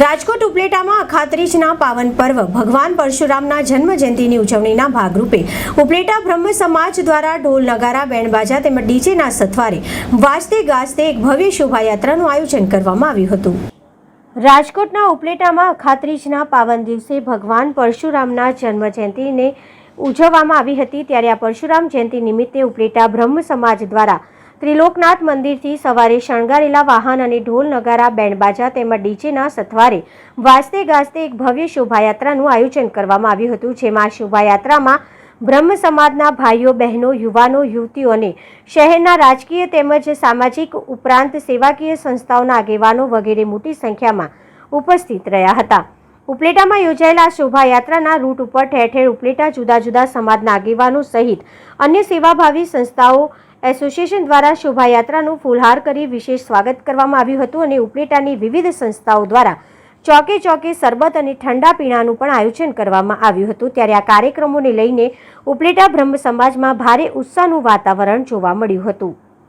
રાજકોટ ઉપલેટામાં અખાત્રીજના પાવન પર્વ. ભગવાન પરશુરામના જન્મ જયંતિની ઉજવણીના ભાગરૂપે ઉપલેટા બ્રહ્મ સમાજ દ્વારા ઢોલ, નગારા બેન્ડબાજા તેમજ ડીજેના સથવારે વાજતે ગાજતે એક ભવ્ય શોભાયાત્રાનું આયોજન કરવામાં આવ્યું હતું. રાજકોટના ઉપલેટામાં અખાત્રીજના પાવન દિવસે ભગવાન પરશુરામના જન્મ જયંતિને ઉજવવામાં આવી હતી. ત્યારે આ પરશુરામ જયંતિ નિમિત્તે ઉપલેટા બ્રહ્મ સમાજ દ્વારા ત્રિલોકનાથ મંદિરથી સવારે શણગારેલા વાહન અને ઢોલ નગારા, બેન્ડબાજા તેમજ ડીજેના સથવારે વાજતે ગાજતે એક ભવ્ય શોભાયાત્રાનું આયોજન કરવામાં આવ્યું હતું, જેમાં શોભાયાત્રામાં બ્રહ્મ સમાજના ભાઈઓ, બહેનો, યુવાનો, યુવતીઓ અને શહેરના રાજકીય તેમજ સામાજિક ઉપરાંત સેવાકીય સંસ્થાઓના આગેવાનો વગેરે મોટી સંખ્યામાં ઉપસ્થિત રહ્યા હતા. ઉપલેટામાં યોજાયેલા શોભાયાત્રાના રૂટ ઉપર ઠેર ઠેર ઉપલેટા જુદા જુદા સમાજના આગેવાનો સહિત અન્ય સેવાભાવી સંસ્થાઓ એસોસિએશન દ્વારા શોભાયાત્રાનું ફૂલહાર કરી વિશેષ સ્વાગત કરવામાં આવ્યું હતું અને ઉપલેટાની વિવિધ સંસ્થાઓ દ્વારા ચોકે ચોકે સરબત અને ઠંડા પીણાનું પણ આયોજન કરવામાં આવ્યું હતું. ત્યારે આ કાર્યક્રમોને લઈને ઉપલેટા બ્રહ્મ સમાજમાં ભારે ઉત્સાહનું વાતાવરણ જોવા મળ્યું હતું.